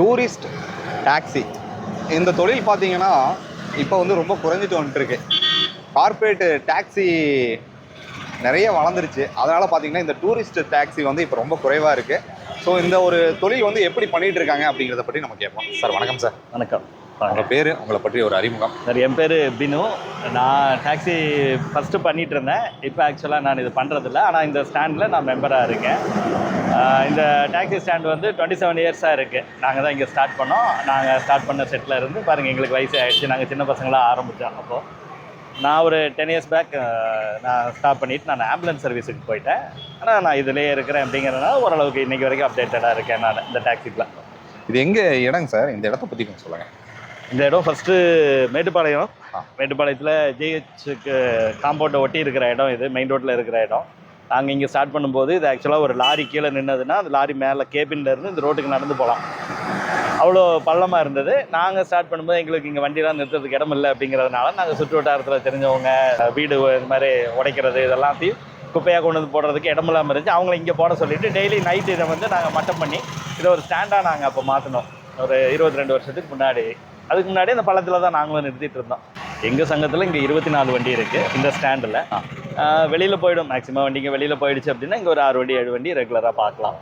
Tourist taxi. இந்த தொழில் பார்த்தீங்கன்னா இப்போ வந்து ரொம்ப குறைஞ்சிட்டு வந்துட்டு இருக்கு கார்ப்பரேட் டாக்ஸி நிறைய வளர்ந்துருச்சு. அதனால பார்த்தீங்கன்னா இந்த டூரிஸ்ட் டாக்ஸி வந்து இப்போ ரொம்ப குறைவாக இருக்கு. ஸோ இந்த ஒரு தொழில் வந்து எப்படி பண்ணிட்டு இருக்காங்க அப்படிங்கிறத பற்றி நம்ம கேட்போம். சார் வணக்கம் சார். வணக்கம். உங்கள் பேர் உங்களை பற்றி ஒரு அறிமுகம். சார் என் பேர் பினு. நான் டாக்ஸி ஃபஸ்ட்டு பண்ணிட்டு இருந்தேன் இப்போ ஆக்சுவலாக நான் இது பண்ணுறதில்ல ஆனால் இந்த ஸ்டாண்டில் நான் மெம்பராக இருக்கேன். இந்த டாக்ஸி ஸ்டாண்ட் வந்து டுவெண்ட்டி செவன் இயர்ஸாக இருக்குது நாங்கள் தான் இங்கே ஸ்டார்ட் பண்ணோம். நாங்கள் ஸ்டார்ட் பண்ண செட்டில் இருந்து பாருங்கள் எங்களுக்கு வயசு ஆயிடுச்சு. நாங்கள் சின்ன பசங்களாக ஆரம்பித்தோம் அப்போது நான் ஒரு டென் இயர்ஸ் பேக் நான் ஸ்டாப் பண்ணிவிட்டு நான் ஆம்புலன்ஸ் சர்வீஸுக்கு போயிட்டேன். ஆனால் நான் இதிலேயே இருக்கிறேன் அப்படிங்கிறதுனால ஓரளவுக்கு இன்றைக்கி வரைக்கும் அப்டேட்டடாக இருக்கேன் நான் இந்த டாக்ஸிக்கில் இது எங்கே இடங்க சார்? இந்த இடத்த பற்றி கொஞ்சம் சொல்லுங்கள் இந்த இடம் ஃபஸ்ட்டு மேட்டுப்பாளையம். மேட்டுப்பாளையத்தில் ஜிஹெச்சுக்கு காம்பவுண்டை ஒட்டி இருக்கிற இடம் இது. மெயின் ரோட்டில் இருக்கிற இடம். நாங்கள் இங்கே ஸ்டார்ட் பண்ணும்போது இது ஆக்சுவலாக ஒரு லாரி கீழே நின்னதுன்னா அந்த லாரி மேலே கேபின்லேருந்து இந்த ரோட்டுக்கு நடந்து போகலாம் அவ்வளோ பள்ளமாக இருந்தது. நாங்கள் ஸ்டார்ட் பண்ணும்போது எங்களுக்கு இங்கே வண்டிலாம் நிறுத்துறதுக்கு இடம் இல்லை அப்படிங்கிறதுனால நாங்கள் சுற்று வட்டாரத்தில் தெரிஞ்சவங்க வீடு இது மாதிரி உடைக்கிறது இதெல்லாத்தையும் குப்பையாக கொண்டு வந்து போடுறதுக்கு இடம் இல்லாமல் இருந்துச்சு. அவங்கள இங்கே போட சொல்லிவிட்டு டெய்லி நைட்டு இதை வந்து நாங்கள் மட்டம் பண்ணி இதை ஒரு ஸ்டாண்டாக நாங்கள் அப்போ மாற்றினோம் ஒரு இருபத்தி ரெண்டு வருஷத்துக்கு முன்னாடி. அதுக்கு முன்னாடி அந்த பள்ளத்தில் தான் நாங்களும் நிறுத்திட்டு இருந்தோம். எங்கள் சங்கத்தில் இங்கே இருபத்தி நாலு வண்டி இருக்குது இந்த ஸ்டாண்டில் வெளியில் போயிடும். மேக்ஸிமம் வண்டிங்க வெளியில் போயிடுச்சு அப்படின்னா இங்கே ஒரு ஆறு வண்டி ஏழு வண்டி ரெகுலராக பார்க்கலாம்.